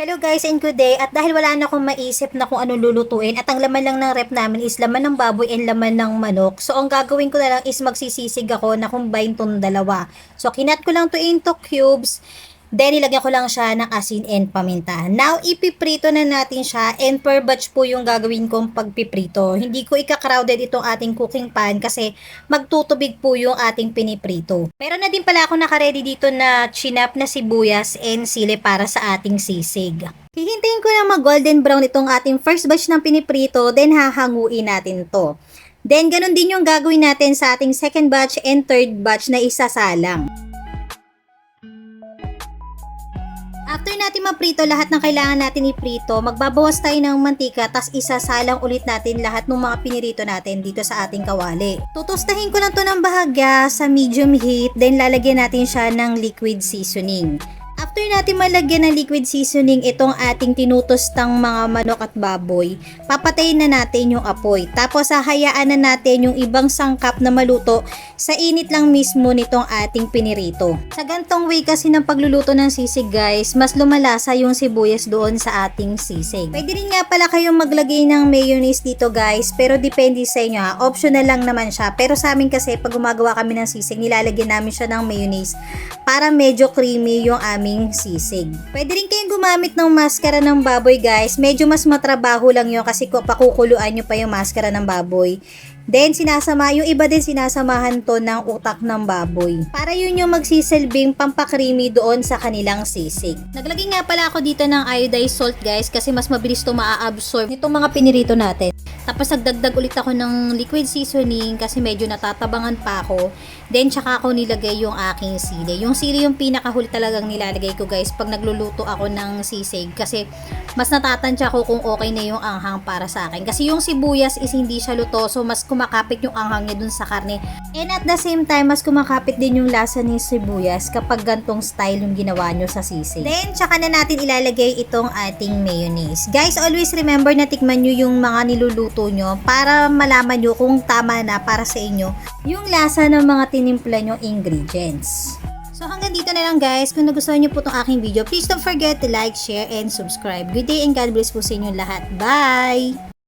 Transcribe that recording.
Hello guys and good day. At dahil wala na akong maisip na kung anong lulutuin at ang laman lang ng rep namin is laman ng baboy and laman ng manok. So ang gagawin ko na lang is magsisisig ako na combine tong dalawa. So kinat ko lang to into cubes then ilagyan ko lang siya ng asin and paminta now ipiprito na natin siya and per batch po yung gagawin kong pagpiprito hindi ko ika-crowded itong ating cooking pan kasi magtutubig po yung ating piniprito meron na din pala ako nakaredy dito na chinap na sibuyas and sili para sa ating sisig Hihintayin ko na mag golden brown itong ating first batch ng piniprito, then hahanguin natin to. Then, ganun din yung gagawin natin sa ating second batch and third batch na isasalang. After natin maprito lahat ng kailangan natin iprito, magbabawas tayo ng mantika tas isasalang ulit natin lahat ng mga pinirito natin dito sa ating kawali. Tutustahin ko lang to ng bahagya sa medium heat, then lalagyan natin siya ng liquid seasoning. After natin malagyan ng liquid seasoning itong ating tinutostang mga manok at baboy, papatayin na natin yung apoy. Tapos hahayaan na natin yung ibang sangkap na maluto sa init lang mismo nitong ating pinirito. Sa gantong way kasi ng pagluluto ng sisig guys, mas lumalasa yung sibuyas doon sa ating sisig. Pwede rin nga pala kayong maglagay ng mayonnaise dito guys, pero depende sa inyo ha. Optional lang naman siya. Pero sa amin kasi pag gumagawa kami ng sisig, nilalagyan namin siya ng mayonnaise para medyo creamy yung aming sisig. Pwede rin kayong gumamit ng maskara ng baboy guys. Medyo mas matrabaho lang yun kasi pakukuluan nyo pa yung maskara ng baboy. Then, sinasama, yung iba din sinasamahan to ng utak ng baboy. Para yun yung magsisilbing pampakrimi doon sa kanilang sisig. Naglagay nga pala ako dito ng iodized salt guys kasi mas mabilis to maa-absorb nitong mga pinirito natin. Tapos nagdagdag ulit ako ng liquid seasoning kasi medyo natatabangan pa ako. Then tsaka ako nilagay yung aking sili. Yung sili yung pinakahuli talagang nilalagay ko guys pag nagluluto ako ng sisig kasi mas natatansya ko kung okay na yung anghang para sa akin. Kasi yung sibuyas is hindi siya luto so mas kumakapit yung anghang niya dun sa karne. And at the same time, mas kumakapit din yung lasa ni sibuyas kapag gantong style yung ginawa nyo sa sisig. Then, tsaka na natin ilalagay itong ating mayonnaise. Guys, always remember na tikman nyo yung mga niluluto nyo para malaman nyo kung tama na para sa inyo yung lasa ng mga tinimpla nyo ingredients. So hanggang dito na lang guys. Kung nagustuhan nyo po itong aking video, please don't forget to like, share, and subscribe. Good day and God bless po sa inyo lahat. Bye!